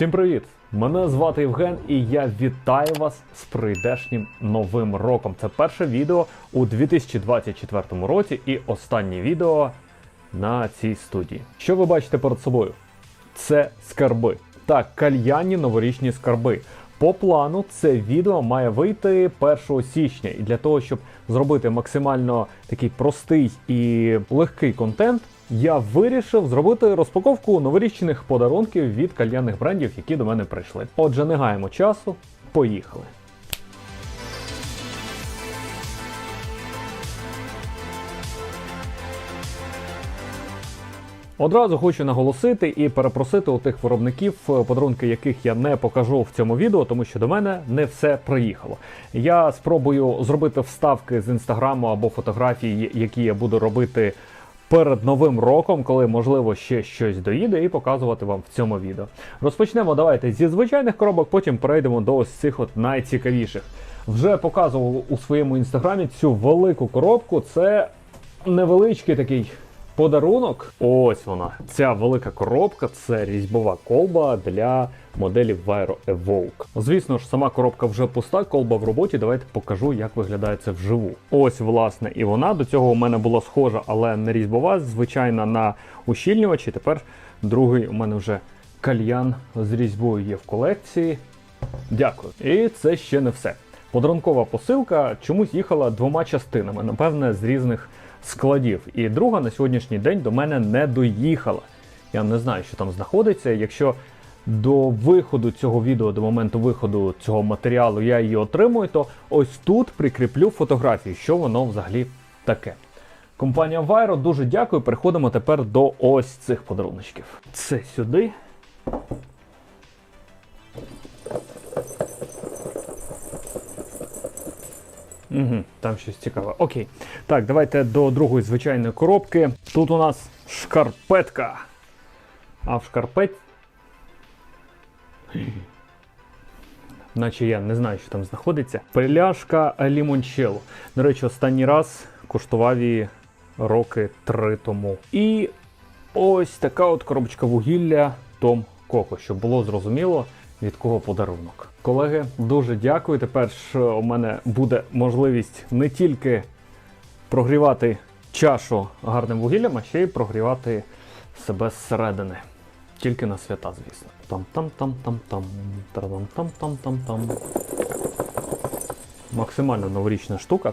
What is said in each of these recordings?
Всім привіт! Мене звати Євген і я вітаю вас з прийдешнім новим роком. Це перше відео у 2024 році і останнє відео на цій студії. Що ви бачите перед собою? Це скарби. Так, кальянні новорічні скарби. По плану це відео має вийти 1 січня, і для того, щоб зробити максимально такий простий і легкий контент, я вирішив зробити розпаковку новорічних подарунків від кальянних брендів, які до мене прийшли. Отже, не гаємо часу, поїхали. Одразу хочу наголосити і перепросити у тих виробників, е, подарунки яких я не покажу в цьому відео, тому що до мене не все приїхало. Я спробую зробити вставки з інстаграму або фотографії, які я буду робити перед новим роком, коли можливо ще щось доїде, і показувати вам в цьому відео. Розпочнемо давайте зі звичайних коробок, потім перейдемо до ось цих от найцікавіших. Вже показував у своєму інстаграмі цю велику коробку. Це невеличкий такий подарунок. Ось вона. Ця велика коробка це різьбова колба для моделі Viro Evoke. Звісно ж, сама коробка вже пуста, колба в роботі. Давайте покажу, як виглядає це вживу. Ось, власне, і вона до цього у мене була схожа, але не різьбова, звичайна на ущільнювачі. Тепер другий у мене вже кальян з різьбою є в колекції. Дякую. І це ще не все. Подарункова посилка чомусь їхала двома частинами, напевне, з різних складів. І друга на сьогоднішній день до мене не доїхала. Я не знаю, що там знаходиться. Якщо до виходу цього відео, до моменту виходу цього матеріалу я її отримую, то ось тут прикріплю фотографію, що воно взагалі таке. Компанія Viro, дуже дякую. Переходимо тепер до ось цих подаруночків. Це сюди. Угу, там щось цікаве. Окей. Так, давайте до другої звичайної коробки. Тут у нас шкарпетка. А в шкарпет. Наче я не знаю, що там знаходиться. Пляшка лімончелло. До речі, останній раз куштував її роки три тому. І ось така от коробочка вугілля Том Коко, щоб було зрозуміло, від кого подарунок. Колеги, дуже дякую. Тепер ж у мене буде можливість не тільки прогрівати чашу гарним вугіллям, а ще й прогрівати себе зсередини. Тільки на свята, звісно. Там-там-там-там-там. Тарам-там-там-там-там. Максимально новорічна штука.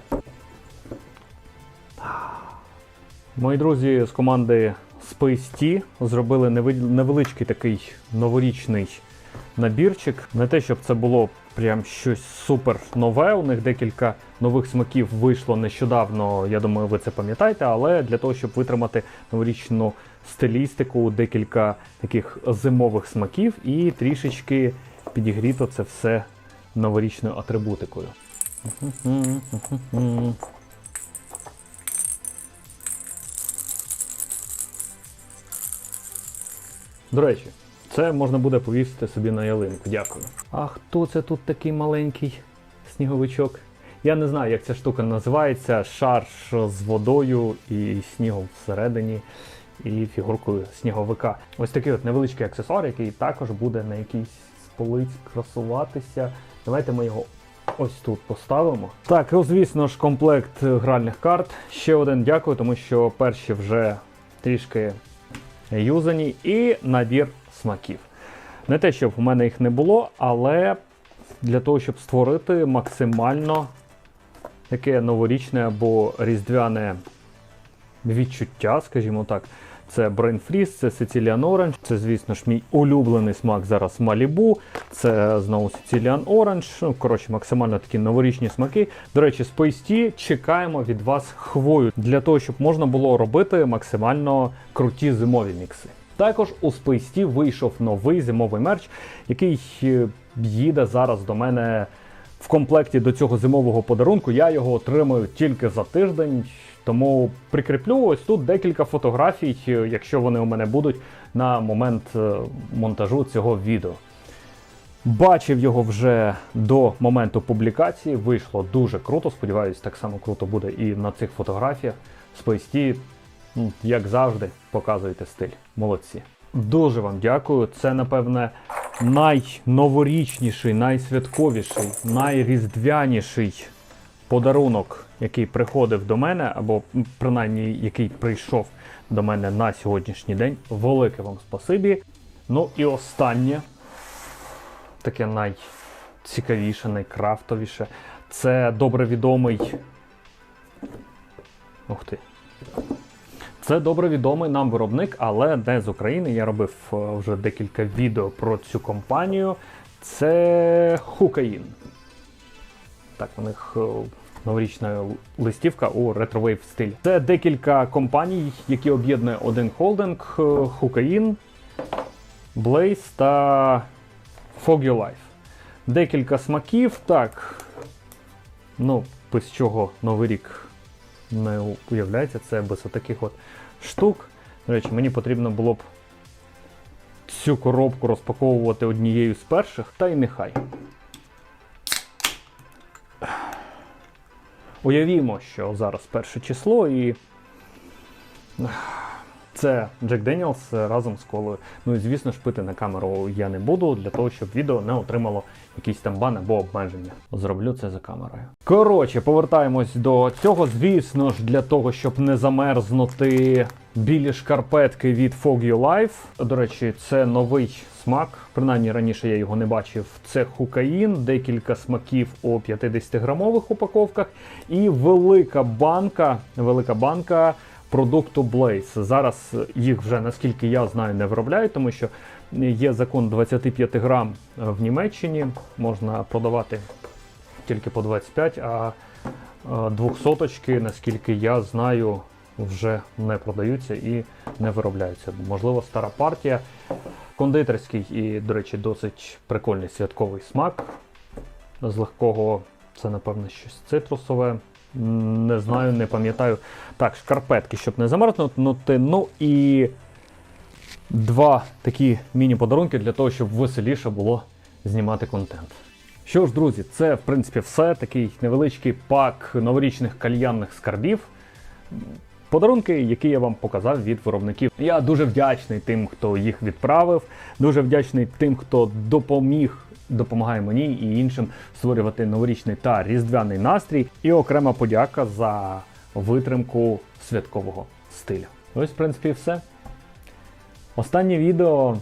Мої друзі з команди Space Tea зробили невеличкий такий новорічний набірчик. Не те, щоб це було прям щось супер нове. У них декілька нових смаків вийшло нещодавно. Я думаю, ви це пам'ятаєте, але для того, щоб витримати новорічну стилістику, декілька таких зимових смаків і трішечки підігріто це все новорічною атрибутикою. До речі, це можна буде повісити собі на ялинку. Дякую. А хто це тут такий маленький сніговичок? Я не знаю, як ця штука називається. Шар з водою і снігом всередині, і фігуркою сніговика. Ось такий от невеличкий аксесуар, який також буде на якійсь полиць красуватися. Давайте ми його ось тут поставимо. Так, ну, звісно ж, комплект гральних карт. Ще один дякую, тому що перші вже трішки юзані, і набір смаків. Не те, щоб в мене їх не було, але для того, щоб створити максимально таке новорічне або різдвяне відчуття, скажімо так. Це Brain Freeze, це Sicilian Orange, це, звісно ж, мій улюблений смак зараз Malibu, це знову Sicilian Orange. Ну, коротше, максимально такі новорічні смаки. До речі, з Tea чекаємо від вас хвою для того, щоб можна було робити максимально круті зимові мікси. Також у Space вийшов новий зимовий мерч, який е, їде зараз до мене в комплекті до цього зимового подарунку. Я його отримую тільки за тиждень. Тому прикріплю ось тут декілька фотографій, е, якщо вони у мене будуть на момент е, монтажу цього відео. Бачив його вже до моменту публікації. Вийшло дуже круто. Сподіваюсь, так само круто буде і на цих фотографіях. Ну, як завжди, показуєте стиль. Молодці. Дуже вам дякую. Це, напевне, найноворічніший, найсвятковіший, найріздвяніший подарунок, який приходив до мене, або принаймні який прийшов до мене на сьогоднішній день. Велике вам спасибі. Ну і останнє, таке найцікавіше, найкрафтовіше. Це добре відомий. Ух ти. Це добре відомий нам виробник, але не з України. Я робив е, вже декілька відео про цю компанію. Це Хукаїн. Так, у них е, новорічна листівка у ретровейв стилі. Це декілька компаній, які об'єднує один холдинг: е, Хукаїн, Blaze та Foggy Life. Декілька смаків, так. Ну, без чого Новий рік не уявляється, це без таких от штук. До речі, мені потрібно було б цю коробку розпаковувати однією з перших, та й нехай. Уявімо, що зараз перше число і. Це Джек Деніелс разом з колою. Ну і звісно ж пити на камеру я не буду для того, щоб відео не отримало якийсь там бан або обмеження. Зроблю це за камерою. Коротше, повертаємось до цього. Звісно ж, для того, щоб не замерзнути білі шкарпетки від Foggy Life. До речі, це новий смак. Принаймні раніше я його не бачив. Це хукаїн, декілька смаків у 50-грамових упаковках і велика банка. Велика банка продукту Blaze. Зараз їх вже, наскільки я знаю, не виробляють, тому що є закон 25 грам в Німеччині. Можна продавати тільки по 25, а двохсоточки, наскільки я знаю, вже не продаються і не виробляються. Можливо, стара партія. Кондитерський і, до речі, досить прикольний святковий смак. З легкого це, напевно, щось цитрусове. Не знаю, не пам'ятаю. Так, шкарпетки, щоб не замерзнути. Ну і два такі міні-подарунки для того, щоб веселіше було знімати контент. Що ж, друзі, це в принципі все. Такий невеличкий пак новорічних кальянних скарбів. Подарунки, які я вам показав від виробників. Я дуже вдячний тим, хто їх відправив. Дуже вдячний тим, хто допоміг, допомагає мені і іншим створювати новорічний та різдвяний настрій. І окрема подяка за витримку святкового стилю. Ось, в принципі, все. Останнє відео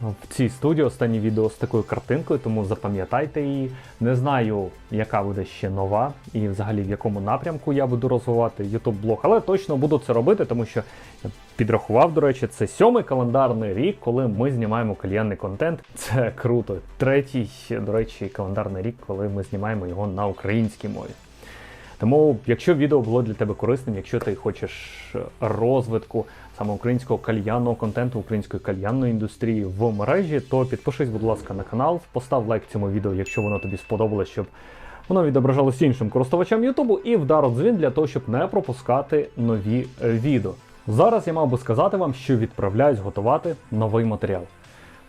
в цій студії, останнє відео з такою картинкою, тому запам'ятайте її. Не знаю, яка буде ще нова і взагалі в якому напрямку я буду розвивати YouTube блог, але точно буду це робити, тому що я підрахував, до речі, це сьомий календарний рік, коли ми знімаємо кальянний контент. Це круто. Третій, до речі, календарний рік, коли ми знімаємо його на українській мові. Тому, якщо відео було для тебе корисним, якщо ти хочеш розвитку саме українського кальянного контенту, української кальянної індустрії в мережі, то підпишись, будь ласка, на канал, постав лайк цьому відео, якщо воно тобі сподобалось, щоб воно відображалось іншим користувачам Ютубу, і вдар у дзвін для того, щоб не пропускати нові е, відео. Зараз я мав би сказати вам, що відправляюсь готувати новий матеріал.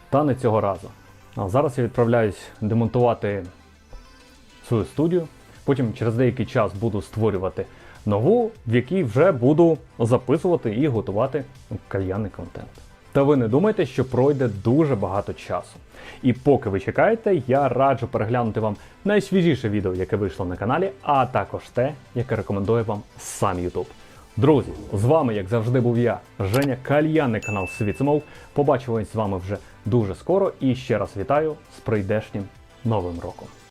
Та не цього разу. А зараз я відправляюсь демонтувати свою студію. Потім через деякий час буду створювати нову, в якій вже буду записувати і готувати кальянний контент. Та ви не думайте, що пройде дуже багато часу. І поки ви чекаєте, я раджу переглянути вам найсвіжіше відео, яке вийшло на каналі, а також те, яке рекомендує вам сам YouTube. Друзі, з вами, як завжди, був я, Женя, кальянний канал Свіцемов. Побачимось з вами вже дуже скоро і ще раз вітаю з прийдешнім новим роком.